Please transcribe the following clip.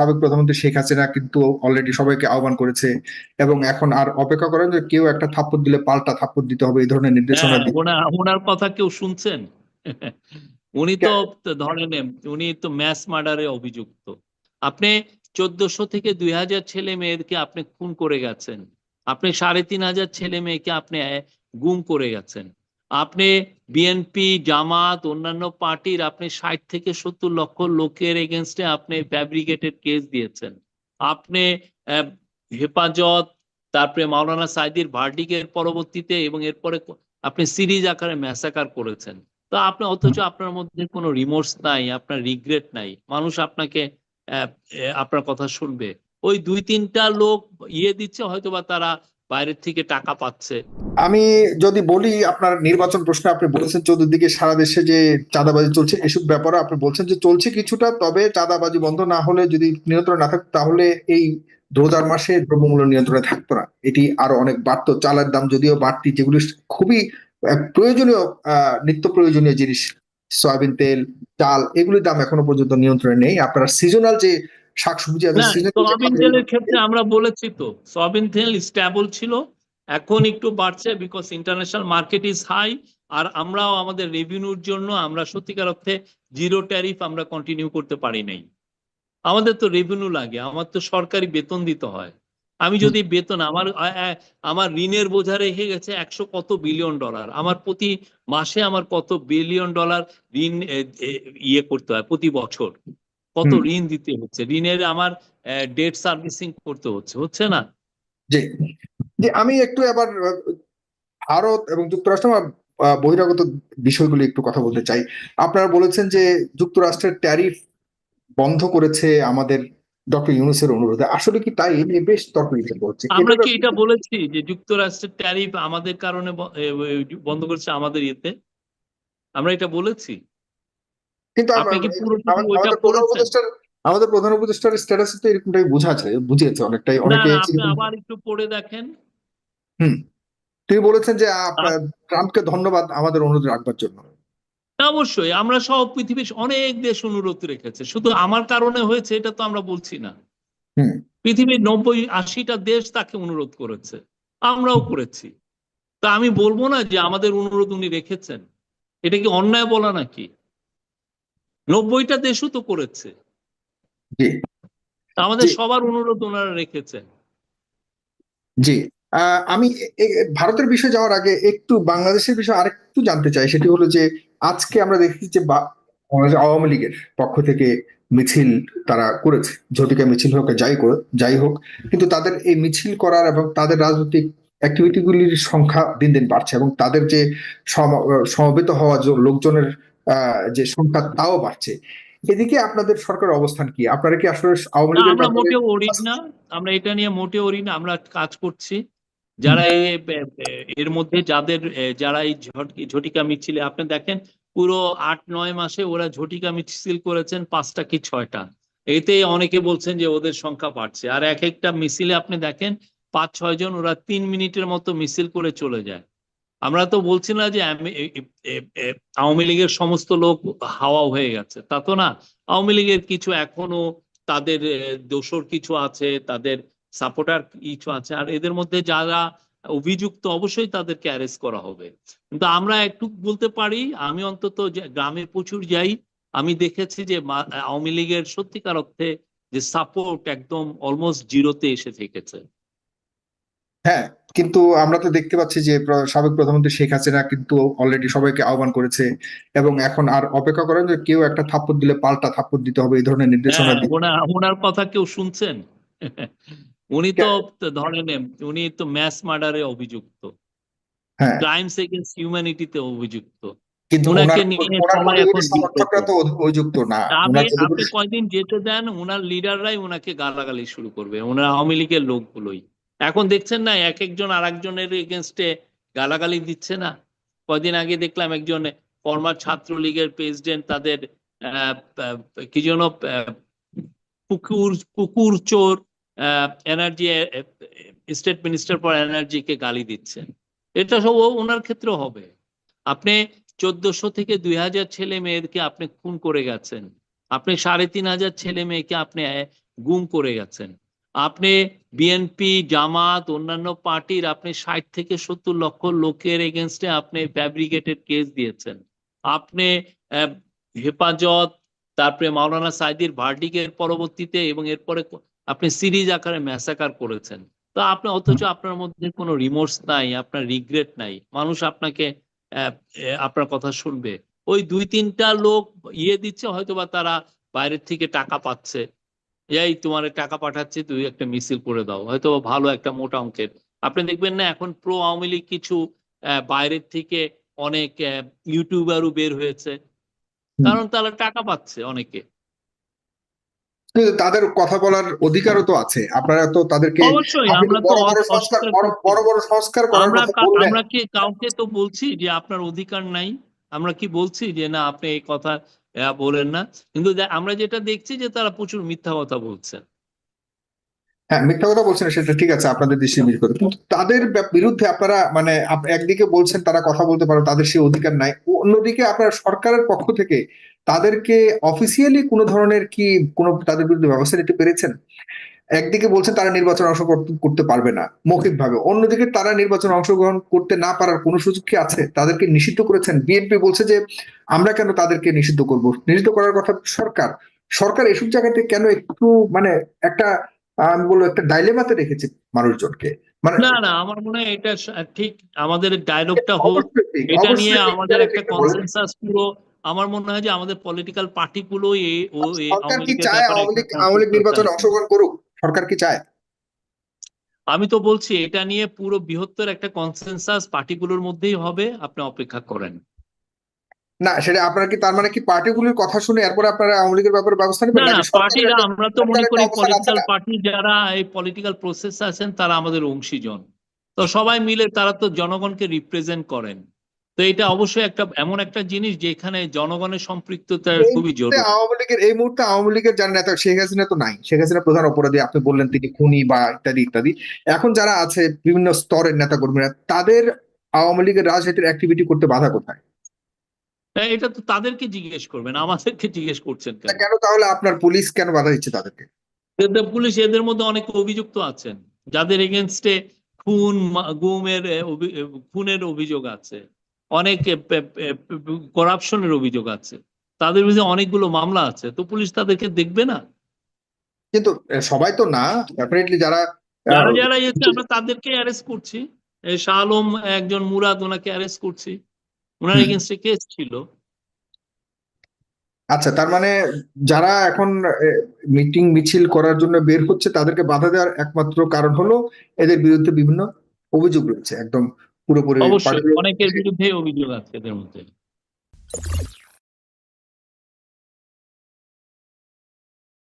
সাবেক প্রধানমন্ত্রী শেখ হাসিনা কিন্তু অলরেডি সবাইকে আহ্বান করেছে এবং এখন আর অপেক্ষা করেন যে কেউ একটা থাপ্পড় দিলে পাল্টা থাপ্পড় দিতে হবে এই ধরনের নির্দেশনা হ্যাঁ, ওনার কথা কেউ শুনছেন? উনি তো ধরেন উনি তো ম্যাস মার্ডারে অভিযুক্ত। আপনি চোদ্দশো থেকে দুই হাজার ছেলে মেয়েকে আপনি খুন করে গেছেন। আপনি সাড়ে তিন হাজার ছেলে মেয়েকে আপনি গুম করে গেছেন। আপনি বিএনপি জামাত অন্যান্য পার্টির আপনি ষাট থেকে সত্তর লক্ষ লোকের এগেনস্টে আপনি ফ্যাব্রিকেটেড কেস দিয়েছেন। আপনি হেফাজত তারপরে মাওলানা সাইদির ভার্ডিকের পরবর্তীতে এবং এরপরে আপনি সিরিজ আকারে ম্যাসাকার করেছেন। তো আপনি অথচ আপনার মধ্যে কোনো রিমোর্স নাই আপনার রিগ্রেট নাই। মানুষ আপনাকে আপনার কথা শুনবে। ওই দুই তিনটা লোক ইয়ে দিচ্ছে হয়তোবা তারা বাইরের থেকে টাকা পাচ্ছে। আমি যদি বলি আপনার নির্বাচন প্রশ্নে আপনি বলেছেন চতুর্দিকে সারা দেশে যে চাঁদাবাজি চলছে, এসব ব্যাপারে আপনি বলছেন যে চলছে কিছুটা, তবে চাঁদাবাজি বন্ধ না হলে যদি নিয়ন্ত্রণ না থাকতো, তাহলে এই রোজার মাসে দ্রব্যমূল্য নিয়ন্ত্রণে থাকতো না। এটি আরও অনেক বাড়তো। চালের দাম যদিও বাড়তি, যেগুলি খুবই প্রয়োজনীয় নিত্য প্রয়োজনীয় জিনিস। সয়াবিন তেল, চাল, এগুলির দাম এখনও পর্যন্ত নিয়ন্ত্রণে নেই। আপনার সিজনাল যে শাকসবজি আছে সয়াবিন তেলের ক্ষেত্রে আমরা বলেছি তো সয়াবিন তেল স্ট্যাবল ছিল এখন একটু বাড়ছে because international market is high আর আমরাও আমাদের রেভিনিউর জন্য আমরা সত্যিকার অর্থে জিরো ট্যারিফ আমরা কন্টিনিউ করতে পারি নাই। আমাদের তো রেভিনিউ লাগে আমার তো সরকারি বেতন দিতে হয়। আমি যদি বেতন আমার আমার ঋণের বোঝা রেখে গেছে একশো কত বিলিয়ন ডলার আমার প্রতি মাসে আমার কত বিলিয়ন ডলার ঋণ ইয়ে করতে হয় প্রতি বছর। কত ঋণ দিতে হচ্ছে? ঋণের আমার ডেট সার্ভিসিং করতে হচ্ছে হচ্ছে না? জি। যে আমি একটু এবার ভারত এবং যুক্তরাষ্ট্র বহিরাগত বিষয়গুলো একটু কথা বলতে চাই। আপনারা বলেছেন যে যুক্তরাষ্ট্রের ট্যারিফ বন্ধ করেছে আমাদের ডক্টর ইউনুসের অনুরোধে। আসলে কি তাই? এই নিয়ে বেশ তর্ক বিতর্ক হচ্ছে। আমরা কি এটা বলেছি যে যুক্তরাষ্ট্রের ট্যারিফ আমাদের কারণে বন্ধ করছে আমাদের ইয়েতে? আমরা এটা বলেছি? কিন্তু আমাদের- প্রধান উপদেষ্টার আমাদের প্রধান উপদেষ্টার স্ট্যাটাসে তো এরকমটাই বোঝাচ্ছে বুঝিয়েছে অনেকটাই অনেকে আবার একটু পড়ে দেখেন। তিনি বলেছেন যে ট্রাম্পকে ধন্যবাদ আমাদের অনুরোধ রাখবার জন্য। অবশ্যই আমরা সব পৃথিবীর অনেক দেশ অনুরোধ রেখেছে শুধু আমার কারণে হয়েছে এটা তো আমরা বলছি না। পৃথিবীর নব্বই আশিটা দেশ তাকে অনুরোধ করেছে আমরাও করেছি। তা আমি বলব না যে আমাদের অনুরোধ উনি রেখেছেন এটা কি অন্যায় বলা নাকি? নব্বইটা দেশও তো করেছে। জি। আমাদের সবার অনুরোধ ওনারা রেখেছেন। জি। আমি ভারতের বিষয়ে যাওয়ার আগে একটু বাংলাদেশের বিষয়ে আরেকটু জানতে চাই সেটি হলো যে আজকে আমরা দেখি যে আওয়ামী লীগের পক্ষ থেকে মিছিল তারা করেছে। ঝটিকা মিছিল হোক যাই করে যাই হোক কিন্তু তাদের এই মিছিল করার এবং তাদের রাজনৈতিক অ্যাক্টিভিটি গুলির সংখ্যা দিন দিন বাড়ছে এবং তাদের যে সম- সমবেত হওয়া লোকজনের যে সংখ্যা তাও বাড়ছে। এদিকে আপনাদের সরকারের অবস্থান কি? আপনারা কি আসলে আওয়ামী লীগের আমরা মোটেও ওরি না। আমরা এটা নিয়ে মোটেও ওরি না আমরা কাজ করছি। যারা এর মধ্যে যাদের যারা এই ঝটিকা মিছিলে আপনি দেখেন পুরো আট নয় মাসে ওরা ঝটিকা মিছিল করেছেন পাঁচটা কি ছয়টা। এতে অনেকে বলছেন যে ওদের সংখ্যা বাড়ছে। আর এক একটা মিছিলে আপনি দেখেন পাঁচ ছয় জন ওরা তিন মিনিটের মতো মিছিল করে চলে যায়। আমরা তো বলছি না যে আওয়ামী লীগের সমস্ত লোক হাওয়া হয়ে গেছে। তা তো না। আওয়ামী লীগের কিছু এখনও তাদের এ, দোসর কিছু আছে তাদের সাপোর্টার কিছু আছে। আর এদের মধ্যে যারা অভিযুক্ত অবশ্যই তাদেরকে অ্যারেস্ট করা হবে। কিন্তু আমরা একটু বলতে পারি আমি অন্তত গ্রামে প্রচুর যাই আমি দেখেছি যে আওয়ামী লীগের সত্যিকার অর্থে যে সাপোর্ট একদম অলমোস্ট জিরোতে এসে থেকেছে। হ্যাঁ কিন্তু আমরা তো দেখতে পাচ্ছি যে প্র- সাবেক প্রধানমন্ত্রী শেখ হাসিনা কিন্তু অলরেডি সবাইকে আহ্বান করেছে এবং এখন আর অপেক্ষা করেন যে কেউ একটা থাপ্পড় দিলে পাল্টা থাপ্পড় দিতে হবে এই ধরনের নির্দেশনা হ্যাঁ, দিয়ে। ওনার ওনার কথা কেউ শুনছেন? উনি তো ধরেন উনি তো ম্যাস মার্ডারে অভিযুক্ত। হ্যাঁ। ক্রাইমস এগেন্স্ট হিউম্যানিটিতে অভিযুক্ত। কিন্তু ওনাকে ওনার নিয়ে ওনার সবাই পরিবারের এখন সমর্থকরা তো অভিযুক্ত না। আপনি ওনার আপনি পরিবারের- কয়দিন যেতে দেন ওনার লিডাররাই ওনাকে গালাগালি শুরু করবে। ওনার আওয়ামী লীগের লোকগুলোই। এখন দেখছেন না, এক একজন আর একজনের এগেনস্টে গালাগালি দিচ্ছে না? কয়দিন আগে দেখলাম একজন ফর্মার ছাত্রলীগের প্রেসিডেন্ট তাদের কি যেন পুকুর পুকুর চোর এনার্জি স্টেট মিনিস্টার ফর এনার্জিকে গালি দিচ্ছেন এটা সব ওনার ক্ষেত্রে হবে। আপনি চোদ্দশো থেকে দুই হাজার ছেলে মেয়েকে আপনি খুন করে গেছেন। আপনি সাড়ে তিন হাজার ছেলে মেয়েকে আপনি গুম করে গেছেন। আপনি বিএনপি জামাত, অন্যান্য পার্টির আপনি ষাট থেকে সত্তর লক্ষ লোকের এগেনস্টে আপনি ফ্যাব্রিকেটেড কেস দিয়েছেন। আপনি হেফাজত, তারপরে মাওলানা সাইদির ভার্ডিকের পরবর্তীতে এবং এরপরে আপনি সিরিজ আকারে ম্যাসাকার করেছেন। তো আপনি অথচ আপনার মধ্যে কোনো রিমোর্স নাই, আপনার রিগ্রেট নাই। মানুষ আপনাকে আপনার কথা শুনবে। ওই দুই তিনটা লোক ইয়ে দিচ্ছে, হয়তোবা তারা বাইরের থেকে টাকা পাচ্ছে। এই তোমার টাকা পাঠাচ্ছি তুই একটা মিছিল করে দাও। হয়তো ভালো একটা মোটা অঙ্কের। আপনি দেখবেন না এখন প্রো আওয়ামী লীগ কিছু বাইরের থেকে অনেক ইউটিউবারও বের হয়েছে। কারণ তারা টাকা পাচ্ছে অনেকে। তাদের কথা বলার অধিকারও তো আছে। আপনারা তো তাদেরকে অবশ্যই আমরা বড় বড় সংস্কার বড় বড় সংস্কার করার কথা আমরা কি কাউকে তো বলছি যে আপনার অধিকার নাই? আমরা কি বলছি যে না আপনি এই কথা বলেন না। কিন্তু আমরা যেটা দেখছি যে তারা প্রচুর মিথ্যা কথা বলছেন। হ্যাঁ মিথ্যা কথা বলছেন সেটা ঠিক আছে, আপনাদের দৃষ্টি কিন্তু তাদের বিরুদ্ধে আপনারা মানে একদিকে বলছেন তারা কথা বলতে পারে, তাদের সেই অধিকার নাই। অন্যদিকে আপনারা সরকারের পক্ষ থেকে তাদেরকে অফিসিয়ালি কোনো ধরনের কি কোনো তাদের বিরুদ্ধে ব্যবস্থা নিতে পেরেছেন? একদিকে বলছেন তারা নির্বাচন অংশগ্রহণ করতে পারবে না, মৌখিকভাবে। অন্যদিকে তারা নির্বাচন অংশগ্রহণ করতে না পারার কোনো সুযোগ কি আছে? তাদেরকে নিষিদ্ধ করেছেন। বিএনপি বলছে যে আমরা কেন তাদেরকে নিষিদ্ধ করব? নিষিদ্ধ করার কথা সরকার। সরকার এসব জায়গাতে কেন একটু মানে একটা আমি বলব একটা ডাইলেমাতে রেখেছে মানুষজনকে। মানে না না আমার মনে হয় এটা ঠিক আমাদের ডায়লগটা হোক এটা নিয়ে আমাদের একটা কনসেনসাস পুরো আমার মনে হয় যে আমাদের পলিটিক্যাল পার্টিগুলো সরকার কি চায় আওয়ামী লীগ আওয়ামী লীগ নির্বাচনে অংশগ্রহণ করুক? সরকার কি চায়? আমি তো বলছি এটা নিয়ে পুরো বৃহত্তর একটা কনসেনসাস পার্টিগুলোর মধ্যেই হবে আপনি অপেক্ষা করেন। না সেটা আপনারা কি তার মানে কি পার্টিগুলির কথা শুনে এরপরে আপনারা আওয়ামী লীগের ব্যাপারে ব্যবস্থা নেবেন? না পার্টিরা আমরা তো মনে করি পলিটিক্যাল পার্টি যারা এই পলিটিক্যাল প্রসেস আছেন তারা আমাদের অংশীজন। তো সবাই মিলে তারা তো জনগণকে রিপ্রেজেন্ট করেন। তো এটা অবশ্যই একটা এমন একটা জিনিস যেখানে জনগণের সম্পৃক্ততা খুবই জরুরি। আওয়ামী লীগের এই মুহূর্তে আওয়ামী লীগের যার নেতা শেখ হাসিনা তো নাই। শেখ হাসিনা প্রধান অপরাধী আপনি বললেন তিনি খুনি বা ইত্যাদি ইত্যাদি। এখন যারা আছে বিভিন্ন স্তরের নেতা কর্মীরা তাদের আওয়ামী লীগের রাজনীতির অ্যাক্টিভিটি করতে বাধা কোথায়? এটা তো তাদেরকে জিজ্ঞেস করবেন আমাদেরকে জিজ্ঞেস করছেন কেন? কেন তাহলে আপনার পুলিশ কেন বাধা দিচ্ছে তাদেরকে? পুলিশ এদের মধ্যে অনেক অভিযুক্ত আছেন যাদের এগেনস্টে খুন গুমের খুনের অভিযোগ আছে অনেক করাপশনের অভিযোগ আছে তাদের বিরুদ্ধে অনেকগুলো মামলা আছে তো পুলিশ তাদেরকে দেখবে না? কিন্তু সবাই তো না ডেফিনেটলি যারা যারা যারা এসে আমরা তাদেরকে অ্যারেস্ট করছি শাহ আলম একজন মুরাদ ওনাকে অ্যারেস্ট করছি। ওনার এগেনস্টে কেস ছিল। আচ্ছা তার মানে যারা এখন মিটিং মিছিল করার জন্য বের হচ্ছে তাদেরকে বাধা দেওয়ার একমাত্র কারণ হলো এদের বিরুদ্ধে বিভিন্ন অভিযোগ রয়েছে একদম পুরোপুরি অবশ্যই অনেকের বিরুদ্ধে অভিযোগ আছে এদের মধ্যে।